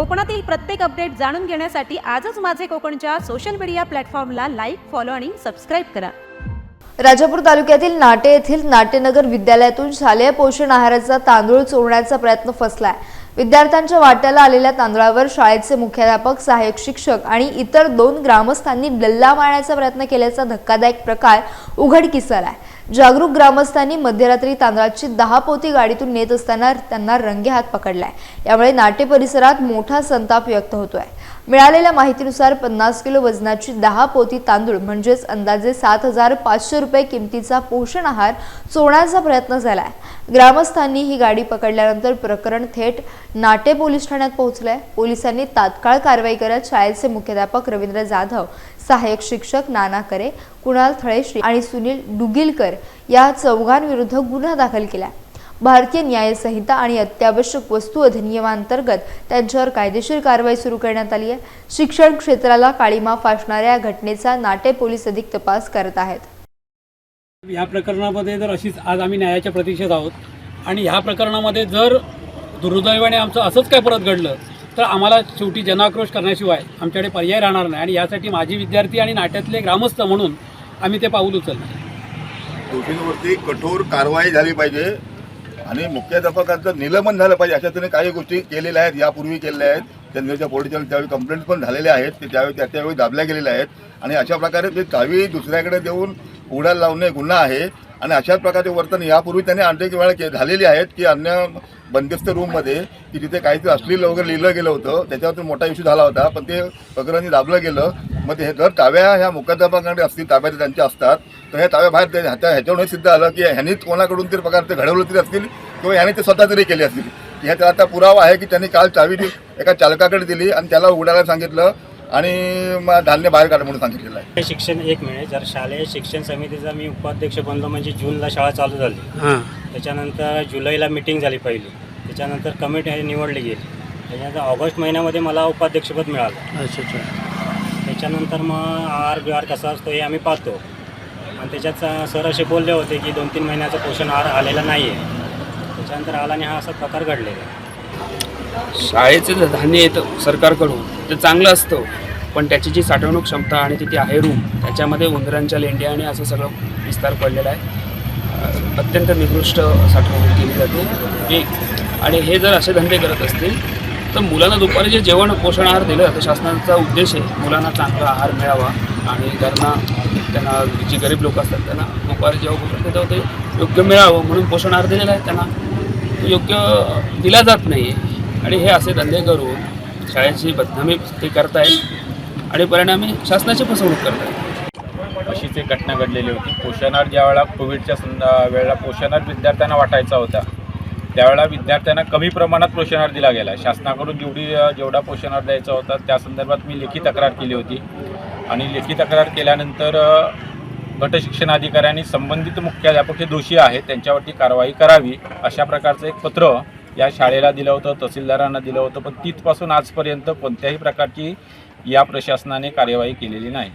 कोकणातील प्रत्येक अपडेट जाणून घेण्यासाठी आजच माझे कोकणच्या सोशल मीडिया प्लॅटफॉर्मला लाईक फॉलो आणि सबस्क्राईब करा. राजापूर तालुक्यातील नाटे येथील नाट्यनगर विद्यालयातून शालेय पोषण आहाराचा तांदूळ चोरण्याचा प्रयत्न फसलाय. विद्यार्थ्यांच्या वाट्याला आलेल्या तांदळावर शाळेचे मुख्याध्यापक सहाय्यक शिक्षक आणि इतर दोन ग्रामस्थांनी डल्ला मारण्याचा प्रयत्न केल्याचा धक्कादायक प्रकार उघडकीस आलाय. जागरूक ग्रामस्थांनी मध्यरात्री तांदळाची दहा पोती गाडीतून नेत असताना त्यांना रंगेहात पकडलाय. यामुळे नाटे परिसरात मोठा संताप व्यक्त होतोय. मिळालेल्या माहितीनुसार पन्नास किलो वजनाची दहा पोती तांदूळ म्हणजेच अंदाजे सात हजार पाचशे रुपये किमतीचा पोषण आहार चोरण्याचा प्रयत्न झालाय. ग्रामस्थांनी ही गाडी पकडल्यानंतर प्रकरण थेट नाटे पोलीस ठाण्यात पोहोचलंय. पोलिसांनी तात्काळ कारवाई करत शाळेचे मुख्याध्यापक रवींद्र जाधव सहाय्यक शिक्षक नाना करे कुणाल थळेश्री आणि सुनील डुगिलकर या चौघांविरुद्ध गुन्हा दाखल केला भारतीय न्याय संहिता आणि अत्यावश्यक वस्तू अधिनियमांतर्गत त्यांच्यावर कायदेशीर कारवाई सुरू करण्यात आली आहे शिक्षण क्षेत्राला काळीमा फासणाऱ्या या घटनेचा नाटे पोलीस अधिक तपास करत आहेत. या प्रकरणामध्ये जर अशीच आज आम्ही न्यायाच्या प्रतीक्षेत आहोत आणि ह्या प्रकरणामध्ये जर दुर्दैवाने आमचं असंच काय परत घडलं तर आम्हाला शेवटी जनाक्रोश करण्याशिवाय आमच्याकडे पर्याय राहणार नाही आणि यासाठी माझी विद्यार्थी आणि नाट्यातले ग्रामस्थ म्हणून आम्ही ते पाऊल उचलणार. दोषींवरती कठोर कारवाई झाली पाहिजे. आणि मुख्याध्यापकांचं निलंबन झालं पाहिजे अशा तऱ्हेने काही गोष्टी केलेल्या आहेत यापूर्वी केलेल्या आहेत. त्यांच्या पोलिटिकल त्यावेळी कंप्लेंट पण झालेल्या आहेत ते त्यावेळी त्या त्यावेळी दाबल्या गेलेल्या आहेत. आणि अशा प्रकारे ते चावी दुसऱ्याकडे देऊन उघडायला लावणे गुन्हा आहे. आणि अशाच प्रकारचे वर्तन यापूर्वी त्यांनी अनेक वेळा के झालेली आहेत की अन्य बंदिस्त रूममध्ये की तिथे काहीतरी अश्लील वगैरे लिहिलं गेलं होतं त्याच्यावरती मोठा इश्यू झाला होता. पण ते प्रकरणी दाबलं गेलं. मग ते हे जर ताब्या ह्या मुख्याध्यापकांकडे असतील ताब्यात त्यांच्या असतात तर ह्या ताब्या बाहेर ते ह्याच्या ह्याच्यावरून सिद्ध आलं की ह्यांनी कोणाकडून तरी प्रकार ते घडवलं तरी असतील किंवा ह्याने ते स्वतः तरी केले असतील. ह्याचा आता पुरावा आहे की त्यांनी काल चावी दि- एका चालकाकडे दिली आणि त्याला उघडायला सांगितलं आणि मग धान्य बाहेर काढ म्हणून सांगितलेलं आहे. हे शिक्षण एक मिनिट जर शालेय शिक्षण समितीचा मी उपाध्यक्ष बनलो म्हणजे जूनला शाळा चालू झाली. हां. त्याच्यानंतर जुलैला मिटिंग झाली पहिली. त्याच्यानंतर कमिटी हे निवडली गेली. त्याच्यानंतर ऑगस्ट महिन्यामध्ये मला उपाध्यक्षपद मिळालं. अच्छा अच्छा. त्याच्यानंतर मग आहार बिहार कसा असतो हे आम्ही पाहतो. आणि त्याच्यात सर असे बोलले होते की दोन तीन महिन्याचा पोषण आहार आलेला नाही आहे त्याच्यानंतर आला आणि हा असा प्रकार घडलेला आहे. शाळेचं जे धान्य येतं सरकारकडून ते चांगलं असतं. पण त्याची जी साठवणूक क्षमता आणि तिथे आहे रूम त्याच्यामध्ये उंदरांच्या लेंड्या आणि असं सगळं विस्तार पडलेला आहे. अत्यंत निकृष्ट साठवणूक केली जाते. एक आणि हे जर असे धंदे करत असतील तर मुलांना दुपारी जे जेवण पोषण आहार दिलं जातं शासनाचा उद्देश आहे मुलांना चांगला आहार मिळावा आणि त्यांना त्यांना जे गरीब लोक असतात त्यांना दुपारी जेव्हा पोषण त्याच्यावर ते योग्य मिळावं म्हणून पोषण आहार दिलेला आहे त्यांना. योग्य दिला जात नाही आणि हे असे धंदे करून शाळेची बदनामी ते करतायत आणि परिणामी शासनाची फसवणूक करतायत. अशीच एक घटना घडलेली होती. पोषणाहार ज्यावेळेला कोविडच्या संदा वेळेला पोषणाहार विद्यार्थ्यांना वाटायचा होता त्यावेळेला विद्यार्थ्यांना कमी प्रमाणात पोषणाहार दिला गेला. शासनाकडून जेवढी जेवढा पोषणाहार द्यायचा होता त्या संदर्भात मी लेखी तक्रार केली होती. आणि लेखी तक्रार केल्यानंतर गटशिक्षण अधिकाऱ्यांनी संबंधित मुख्याध्यापक हे दोषी आहेत त्यांच्यावरती कारवाई करावी अशा प्रकारचं एक पत्र या शाळेला दिलं होतं तहसीलदारांना दिलं होतं पण तिथपासून आजपर्यंत कोणत्याही प्रकारची या प्रशासनाने कार्यवाही केलेली नाही.